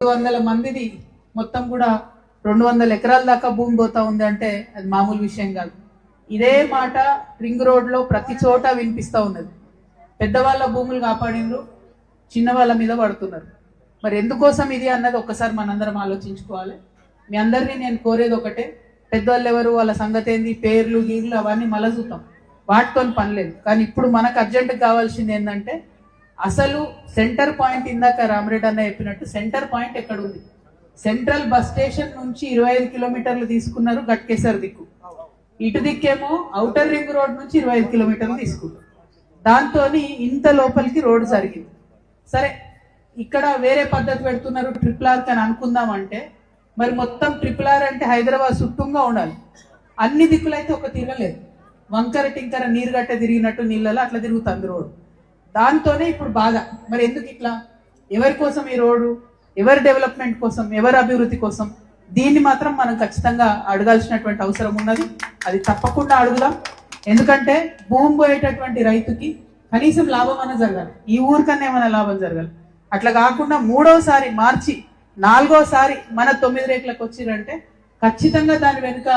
రెండు వందల మందిది మొత్తం కూడా రెండు వందల ఎకరాల దాకా భూమి పోతా ఉంది అంటే అది మామూలు విషయం కాదు. ఇదే మాట రింగ్ రోడ్లో ప్రతి చోట వినిపిస్తా ఉన్నది. పెద్దవాళ్ళ భూములు కాపాడినరు చిన్న వాళ్ళ మీద పడుతున్నారు. మరి ఎందుకోసం ఇది అన్నది ఒక్కసారి మనందరం ఆలోచించుకోవాలి. మీ అందరినీ నేను కోరేది ఒకటే పెద్దవాళ్ళు ఎవరు వాళ్ళ సంగతి ఏంది పేర్లు గీర్లు అవన్నీ మళ్ళీ వాటితో పని లేదు. కానీ ఇప్పుడు మనకు అర్జెంట్ కావాల్సింది ఏంటంటే అసలు సెంటర్ పాయింట్ ఇందాక రామరెడ్డి అన్న చెప్పినట్టు సెంటర్ పాయింట్ ఎక్కడ ఉంది సెంట్రల్ బస్ స్టేషన్ నుంచి ఇరవై ఐదు కిలోమీటర్లు తీసుకున్నారు గట్కేసర్ దిక్కు. ఇటు దిక్కేమో ఔటర్ రింగ్ రోడ్ నుంచి ఇరవై ఐదు కిలోమీటర్లు తీసుకున్నారు. దాంతో ఇంత లోపలికి రోడ్డు జరిగింది సరే ఇక్కడ వేరే పద్ధతి పెడుతున్నారు ట్రిపుల్ ఆర్ అని అనుకుందాం అంటే మరి మొత్తం ట్రిపుల్ ఆర్ అంటే హైదరాబాద్ చుట్టూగా ఉండాలి. అన్ని దిక్కులైతే ఒక తిరగలేదు వంకర టింకర నీరు గట్ట తిరిగినట్టు నీళ్ళలో అట్లా తిరుగుతుంది రోడ్డు దాంతోనే ఇప్పుడు బాధ. మరి ఎందుకు ఇట్లా? ఎవరి కోసం ఈ రోడ్డు? ఎవరి డెవలప్మెంట్ కోసం? ఎవరి అభివృద్ధి కోసం? దీన్ని మాత్రం మనం ఖచ్చితంగా అడగాల్సినటువంటి అవసరం ఉన్నది. అది తప్పకుండా అడుగుదాం. ఎందుకంటే భూమి పోయేటటువంటి రైతుకి కనీసం లాభం అన్న జరగాలి. ఈ ఊరికన్నా ఏమైనా లాభం జరగాలి. అట్లా కాకుండా మూడోసారి మార్చి నాలుగోసారి మన తొమ్మిది రేట్లకు వచ్చిరంటే ఖచ్చితంగా దాని వెనుక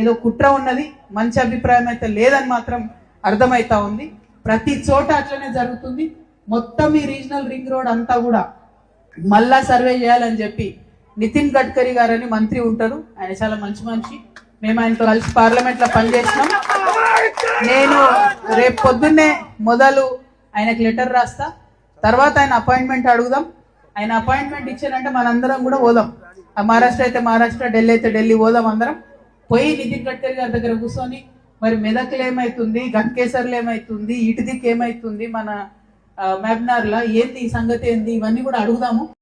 ఏదో కుట్ర ఉన్నది. మంచి అభిప్రాయం అయితే లేదని మాత్రం అర్థమవుతా ఉంది. ప్రతి చోట అట్లనే జరుగుతుంది. మొత్తం ఈ రీజనల్ రింగ్ రోడ్ అంతా కూడా మళ్ళా సర్వే చేయాలని చెప్పి నితిన్ గడ్కరీ గారని మంత్రి ఉంటారు. ఆయన చాలా మంచి మనిషి. మేము ఆయనతో కలిసి పార్లమెంట్లో పనిచేసినాం నేను రేపు పొద్దున్నే మొదలు ఆయనకు లెటర్ రాస్తా. తర్వాత ఆయన అపాయింట్మెంట్ అడుగుదాం. ఆయన అపాయింట్మెంట్ ఇచ్చారంటే మనందరం కూడా పోదాం. ఆ మహారాష్ట్ర అయితే మహారాష్ట్ర ఢిల్లీ అయితే ఢిల్లీ పోదాం అందరం. పోయి నితిన్ గడ్కరీ గారి దగ్గర కూర్చొని మరి మెదక్లు ఏమైతుంది? గట్కేసర్లు ఏమైతుంది? ఇటు దిక్కు ఏమైతుంది? మన మహబ్నార్లా ఏంది ఈ సంగతి ఏంది? ఇవన్నీ కూడా అడుగుదాము.